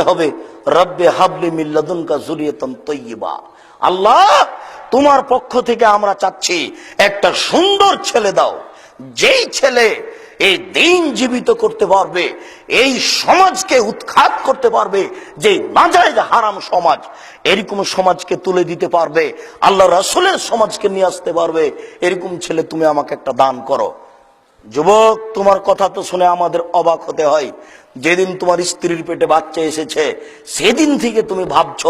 বলতে হবে, রব্বে হাবলি মিল্লাদুনকা জুরিয়তন তৈবা আল্লাহ তোমার পক্ষ থেকে আমরা চাচ্ছি, একটা সুন্দর ছেলে দাও। যেই ছেলে এই দিন জীবিত করতে পারবে, এই সমাজকে উৎখাত করতে পারবে, যে নাজায়জ হারাম সমাজ, এরকম সমাজকে তুলে দিতে পারবে, আল্লাহ রাসুলের সমাজকে নিয়ে আসতে পারবে, এরকম ছেলে তুমি আমাকে একটা দান করো। যুবক, তোমার কথা তো শুনে আমাদের অবাক হতে হয়। যেদিন তোমার স্ত্রীর পেটে বাচ্চা এসেছে, সেদিন থেকে তুমি ভাবছ,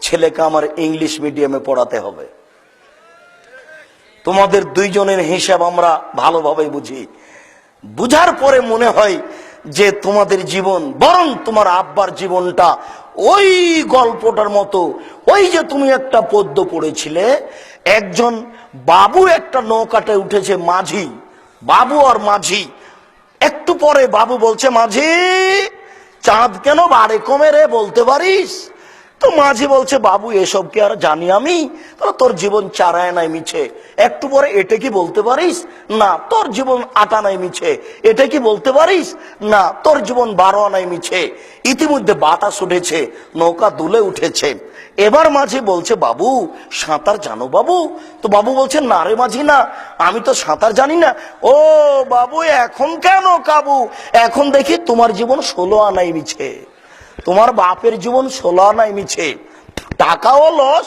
ছেলেকে আমার ইংলিশ মিডিয়ামে পড়াতে হবে। তোমাদের দুইজনের হিসাব আমরা ভালোভাবে বুঝি। বুঝার পরে মনে হয় যে তোমাদের জীবন, বরং তোমার আব্বার জীবনটা ওই গল্পটার মতো। ওই যে তুমি একটা পদ্য পড়েছিলে, একজন বাবু একটা নৌকাতে উঠেছে মাঝি। বাবু আর মাঝি। একটু পরে বাবু বলছে, মাঝি, চাঁদ কেন বাড়ে কমে রে বলতে পারিস? তো মাঝি বলছে, বাবু, এসব কি আর জানি আমি? তোর জীবন চারায় নাই মিছে। একটু পরে এটা কি বলতে পারিস? না, তোর জীবন আটা নাই মিছে। এটা কি বলতে পারিস? না, তোর জীবন বারো আনাই মিছে। ইতিমধ্যে বাতাস উঠেছে, নৌকা দুলে উঠেছে। এবার মাঝি বলছে, বাবু, সাঁতার জানো বাবু? তো বাবু বলছে, না রে মাঝি, না। আমি তো সাঁতার জানি না। ও বাবু, এখন কেন কাবু? এখন দেখি তোমার জীবন ষোলো আনাই মিছে। তোমার বাপের জীবন সোলা নাই মিছে। টাকাও লস,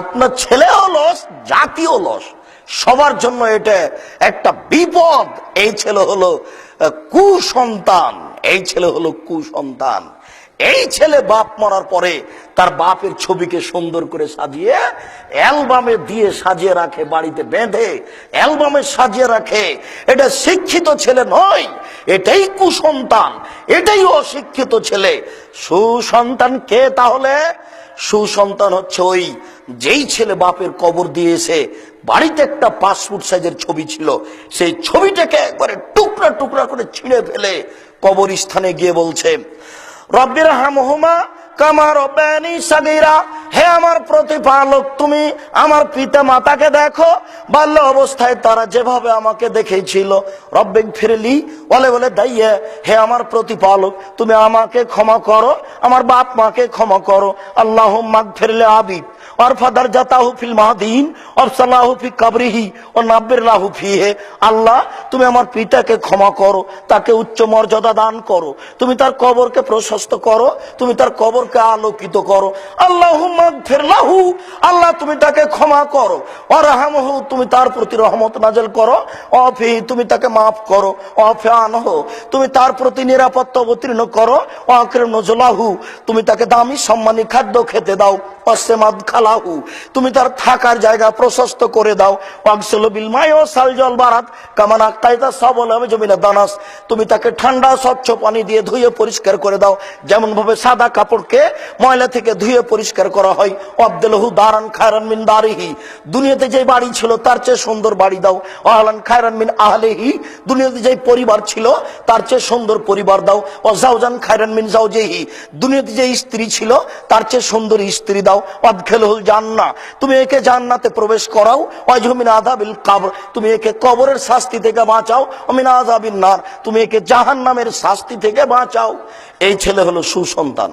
আপনার ছেলেও লস, জাতিও লস। সবার জন্য এটা একটা বিপদ। এই ছেলে হলো কুসন্তান। এই ছেলে হলো কুসন্তান। এই ছেলে বাপ মরার পরে তার বাপের ছবিকে সুন্দর করে সাজিয়ে অ্যালবামে দিয়ে সাজিয়ে রাখে, বাড়িতে বেঁধে অ্যালবামে সাজিয়ে রাখে। এটা শিক্ষিত ছেলে নয়, এটাই কুসন্তান, এটাই অশিক্ষিত ছেলে। সুসন্তান কে তাহলে? সুসন্তান হচ্ছে ওই যেই ছেলে বাপের কবর দিয়েছে বাড়িতে একটা পাসপোর্ট সাইজের ছবি ছিল, সেই ছবিটাকে একবারে টুকরা টুকরা করে ছিঁড়ে ফেলে কবরস্থানে গিয়ে বলছে রব্বির হামহুমা কামা রব্বায়ানি সাগিরা। হে আমার প্রতিপালক, তুমি আমার পিতা মাতাকে দেখো, বাল্য অবস্থায় তারা যেভাবে আমাকে দেখেছিল। রব্বিং ফিরলি, বলে বলে, দাইয়ে, হে আমার প্রতিপালক, তুমি আমাকে ক্ষমা করো, আমার বাপ মাকে ক্ষমা করো। আল্লাহ মাগ ফিরলে আবিদ। আল্লাহ তুমি আমার পিতাকে ক্ষমা করো তাকে উচ্চ মর্যাদা দান করো তুমি তার কবরকে প্রশস্ত করো তুমি তার কবরকে আলোকিত করো আল্লাহ ফেরলাহু আল্লাহ তুমি তাকে ক্ষমা করো অরাহামহু তুমি তার প্রতি রহমত নাজেল করো অফি তুমি তাকে মাফ করো অফে আনহ তুমি তার প্রতি নিরাপত্তা অবতীর্ণ করো অকরে নজলাহু তুমি তাকে দামি সম্মানী খাদ্য খেতে দাও অসেমাদ খালাহু, তুমি তার থাকার জায়গা প্রশস্ত করে দাও। অক্সল বিলমায় ও সাল জল বারাত, কামানা কায়দা সবল হবে জমিনা দানাস। তুমি তাকে ঠান্ডা, স্বচ্ছ পানি দিয়ে ধুয়ে পরিষ্কার করে দাও। যেমন ভাবে সাদা কাপড়কে ময়লা থেকে ধুয়ে পরিষ্কার করা হয়। অবদেলহু দারান খায়রান মিন দারিহি, দুনিয়াতে যে বাড়ি ছিল তার চেয়ে সুন্দর বাড়ি দাও। আহলান খায়রান মিন আহলেহি, দুনিয়াতে যে পরিবার ছিল তার চেয়ে সুন্দর পরিবার দাও। ও জাউজান খায়রান মিন জাউজেহি দুনিয়াতে যে স্ত্রী ছিল তার চেয়ে সুন্দর স্ত্রী দাও। অদখেলহুল জান্না তুমি একে জান্নাতে প্রবেশ করাও অজমিন আদাবিল কাবর। তুমি একে কবরের শাস্তি থেকে বাঁচাও অমিন আদাবিন নার। তুমি একে জাহান্নামের শাস্তি থেকে বাঁচাও। এই ছেলে হলো সুসন্তান।